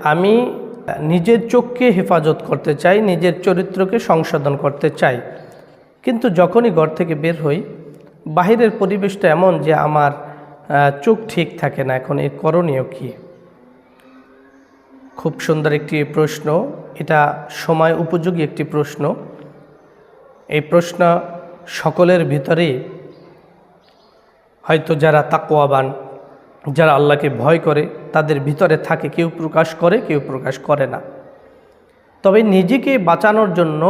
আমি নিজের চোখকে হেফাজত করতে চাই, নিজের চরিত্রকে সংশোধন করতে চাই। কিন্তু যখনই ঘর থেকে বের হই, বাহিরের পরিবেশটা এমন যে আমার চোখ ঠিক থাকে না, এখন এর করণীয় কী? খুব সুন্দর একটি প্রশ্ন। এটা সময় উপযোগী একটি প্রশ্ন। এই প্রশ্ন সকলের ভিতরেই। হয়তো যারা তাকোয়াবান যারা আল্লাহকে ভয় করে তাদের ভিতরে থাকে, কেউ প্রকাশ করে, কেউ প্রকাশ করে না। তবে নিজেকে বাঁচানোর জন্য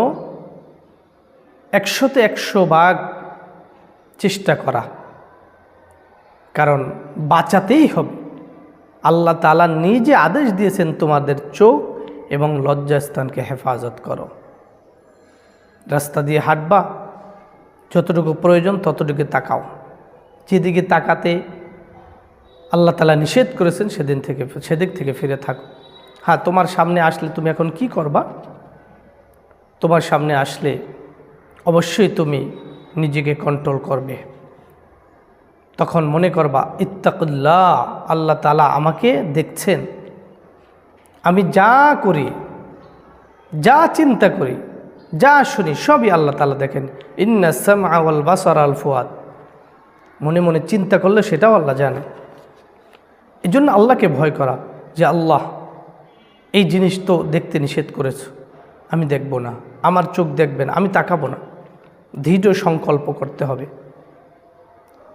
একশোতে একশো ভাগ চেষ্টা করা। কারণ বাঁচাতেই হবে। আল্লাহ তালা নিজে আদেশ দিয়েছেন, তোমাদের চোখ এবং লজ্জাস্থানকে হেফাজত করো। রাস্তা দিয়ে হাঁটবা, যতটুকু প্রয়োজন ততটুকু তাকাও। যেদিকে তাকাতে আল্লাহ তালা নিষেধ করেছেন সেদিন থেকে, সেদিক থেকে ফিরে থাকো। হ্যাঁ তোমার সামনে আসলে তুমি এখন কি করবা? তোমার সামনে আসলে অবশ্যই তুমি নিজেকে কন্ট্রোল করবে। তখন মনে করবা, ইত্তাকুল্লাহ, আল্লাহ তালা আমাকে দেখছেন। আমি যা করি, যা চিন্তা করি, যা শুনি, সবই আল্লাহ তালা দেখেন। ইন্না সাম আওয়াল বাসর আল ফুয়াদ। মনে মনে চিন্তা করলে সেটাও আল্লাহ জানে। এই জন্য আল্লাহকে ভয় করা যে, আল্লাহ, এই জিনিস তো দেখতে নিষেধ করেছ, আমি দেখব না, আমার চোখ দেখবে না আমি তাকাবো না। দৃঢ় সংকল্প করতে হবে।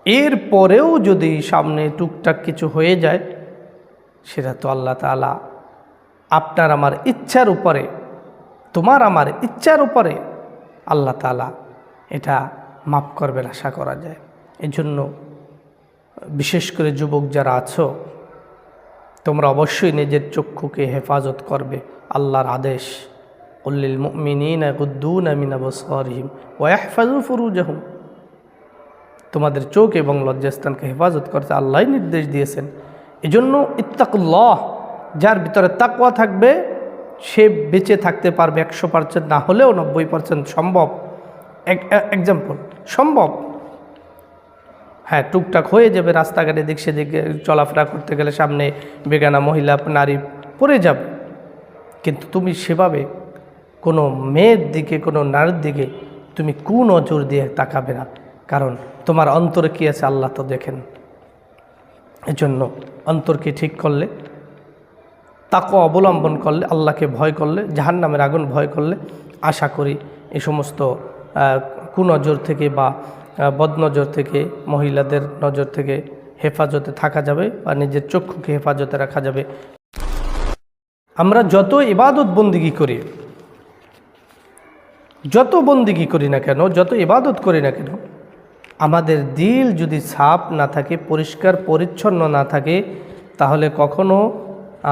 এর পরেও যদি সামনে টুকটাক কিছু হয়ে যায়, সেটা তো আল্লাহ তালা আপনার আমার ইচ্ছার উপরে, তোমার আমার ইচ্ছার উপরে আল্লাহ তালা এটা মাফ করবেন আশা করা যায়। এজন্য বিশেষ করে যুবক যারা আছো তোমরা অবশ্যই নিজের চক্ষুকে হেফাজত করবে, আল্লাহর আদেশ। উল্লিল মিনীন তোমাদের চোখ এবং লজ্জাস্থানকে হেফাজত করতে আল্লাহ নির্দেশ দিয়েছেন। এজন্য ইত্তাকুল্লাহ, যার ভিতরে তাকওয়া থাকবে, সে বেঁচে থাকতে পারবে একশো পার্সেন্ট না হলেও নব্বই পার্সেন্ট সম্ভব। এক্সাম্পল সম্ভব। হ্যাঁ টুকটাক হয়ে যাবে রাস্তাঘাটে দিক সেদিকে, চলাফেরা করতে গেলে সামনে বেগানা মহিলা, নারী পড়ে যাবে। কিন্তু তুমি সেভাবে কোনো মেয়ের দিকে, কোনো নারীর দিকে তুমি কু নজর দিয়ে তাকাবে না। কারণ তোমার অন্তরে কী আছে আল্লাহ তো দেখেন। এজন্য অন্তরকে ঠিক করলে তাকে অবলম্বন করলে, আল্লাহকে ভয় করলে, জাহান্নামের আগুন ভয় করলে, আশা করি এই সমস্ত কুনজর থেকে বা বদনজর থেকে, মহিলাদের নজর থেকে হেফাজতে থাকা যাবে বা নিজের চক্ষুকে হেফাজতে রাখা যাবে। আমরা যত ইবাদত বন্দিগি করি, যত বন্দিগি করি না কেন, যত ইবাদত করি না কেন, আমাদের দিল যদি সাপ না থাকে, পরিষ্কার, পরিচ্ছন্ন না থাকে, তাহলে কখনো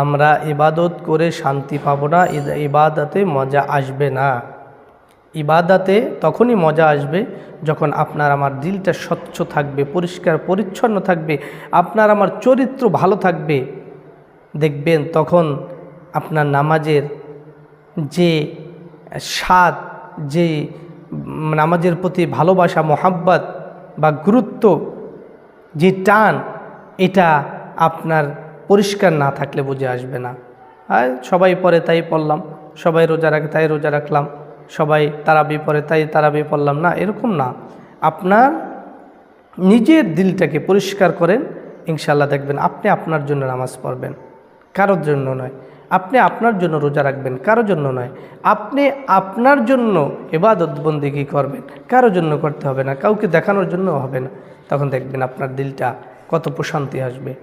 আমরা ইবাদত করে শান্তি পাবো না, ইবাদতে মজা আসবে না। ইবাদাতে তখনই মজা আসবে যখন আপনার আমার দিলটা স্বচ্ছ থাকবে, পরিষ্কার, পরিচ্ছন্ন থাকবে, আপনার আমার চরিত্র ভালো থাকবে। দেখবেন তখন আপনার নামাজের যে স্বাদ, যে নামাজের প্রতি ভালোবাসা, মোহাব্বত বা গুরুত্ব, যে টান, এটা আপনার পরিষ্কার না থাকলে বুঝে আসবে না। আর সবাই পরে তাই পড়লাম, সবাই রোজা রাখে তাই রোজা রাখলাম। সবাই তারাবি পড়ে, তাই তারাবি পড়লাম। না, এরকম না। আপনার নিজের দিলটাকে পরিষ্কার করেন ইনশাল্লাহ দেখবেন আপনি আপনার জন্য নামাজ পড়বেন। কারোর জন্য নয়। আপনি আপনার জন্য রোজা রাখবেন, কারোর জন্য নয়। আপনি আপনার জন্য এবাদত বন্দিগি করবেন, কারোর জন্য করতে হবে না। কাউকে দেখানোর জন্য হবে না। তখন দেখবেন আপনার দিলটা কত প্রশান্তি আসবে।